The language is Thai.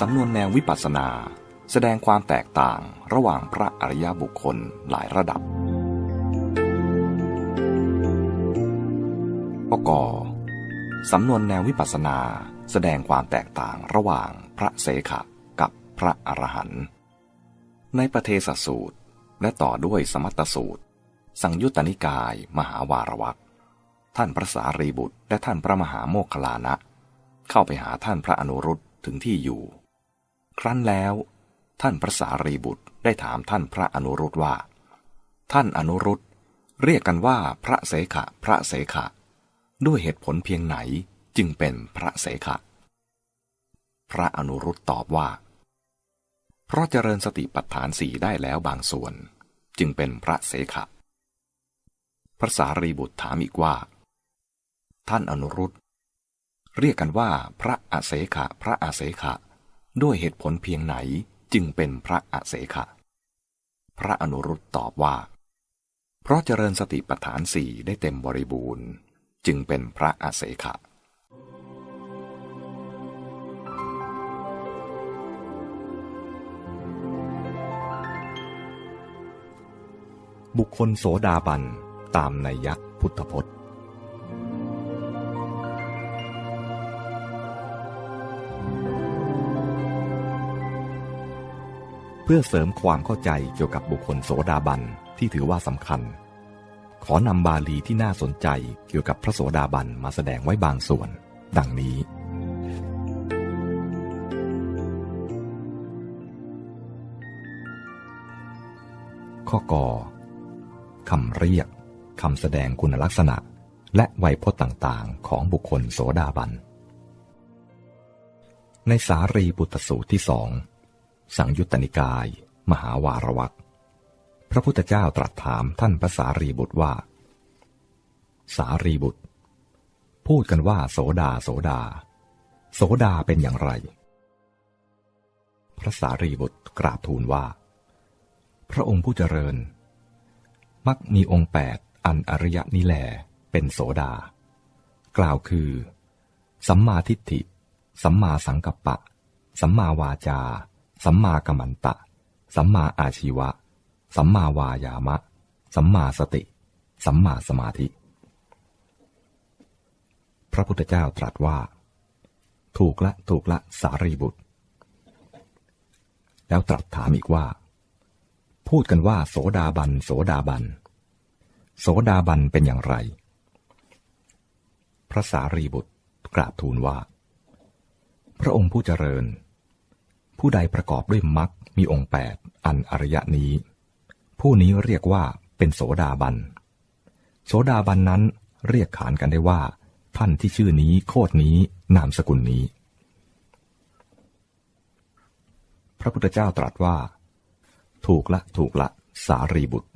สำนวนแนววิปัสสนา แสดงความแตกต่างระหว่างพระอริยบุคคลหลายระดับปกสำนวนแนววิปัสสนา แสดงความแตกต่างระหว่างพระเสขะกับพระอรหันต์ในประเทศสูตรและต่อด้วยสมัตตสูตร สังยุตตนิกายมหาวารวักท่านพระสารีบุตร และท่านพระมหาโมคคลานะ เข้าไปหาท่านพระอนุรุตถึงที่อยู่ ครั้นแล้ว ท่านพระสารีบุตรได้ถามท่านพระอนุรุตว่า ท่านอนุรุตเรียกกันว่าพระเสขะพระเสขะ ด้วยเหตุผลเพียงไหนจึงเป็นพระเสขะ พระอนุรุตตอบว่า เพราะเจริญสติปัฏฐานสี่ได้แล้วบางส่วน จึงเป็นพระเสขะพระสารีบุตรถามอีกว่า ท่านอนุรุตเรียกกันว่าพระอาเสขะพระอาเสขะ ด้วยเหตุผลเพียงไหนจึงเป็นพระอเสขะ พระอนุรุตตอบว่า เพราะเจริญสติปัฏฐานสี่ได้เต็มบริบูรณ์ จึงเป็นพระอเสขะบุคคลโสดาบันตามในยักษ์พุทธพจน์ เพื่อเสริมความเข้าใจเกี่ยวกับบุคคลโสดาบันที่ถือว่าสำคัญ ขอนำบาลีที่น่าสนใจเกี่ยวกับพระโสดาบันมาแสดงไว้บางส่วน ดังนี้ ข้อกอคำเรียกคำแสดงคุณลักษณะ และไวยพจน์ต่างๆ ของบุคคลโสดาบัน ในสารีบุตรสูตรที่สอง สังยุตตนิกาย มหาวารวักพระพุทธเจ้าตรัสถามท่านพระสารีบุตรว่า สารีบุตร พูดกันว่าโสดาโสดา โสดาเป็นอย่างไร พระสารีบุตรกราบทูลว่า พระองค์ผู้เจริญ มักมีองค์แปดอันอริยนิแลเป็นโสดา กล่าวคือ สัมมาทิฏฐิ สัมมาสังกัปปะ สัมมาวาจา สัมมากัมมันตะ สัมมาอาชีวะ สัมมาวายามะ สัมมาสติ สัมมาสมาธิ พระพุทธเจ้าตรัสว่า ถูกละถูกละสารีบุตร แล้วตรัสถามอีกว่า พูดกันว่า โสดาบัน โสดาบัน โสดาบันเป็นอย่างไร พระสารีบุตรกราบทูลว่า พระองค์ผู้เจริญ ผู้ใดประกอบด้วยมรรคมีองค์แปดอันอริยนี้ ผู้นี้เรียกว่าเป็นโสดาบัน โสดาบันนั้นเรียกขานกันได้ว่า ท่านที่ชื่อนี้โคดนี้นามสกุลนี้ พระพุทธเจ้าตรัสว่า ถูกละถูกละ สารีบุตร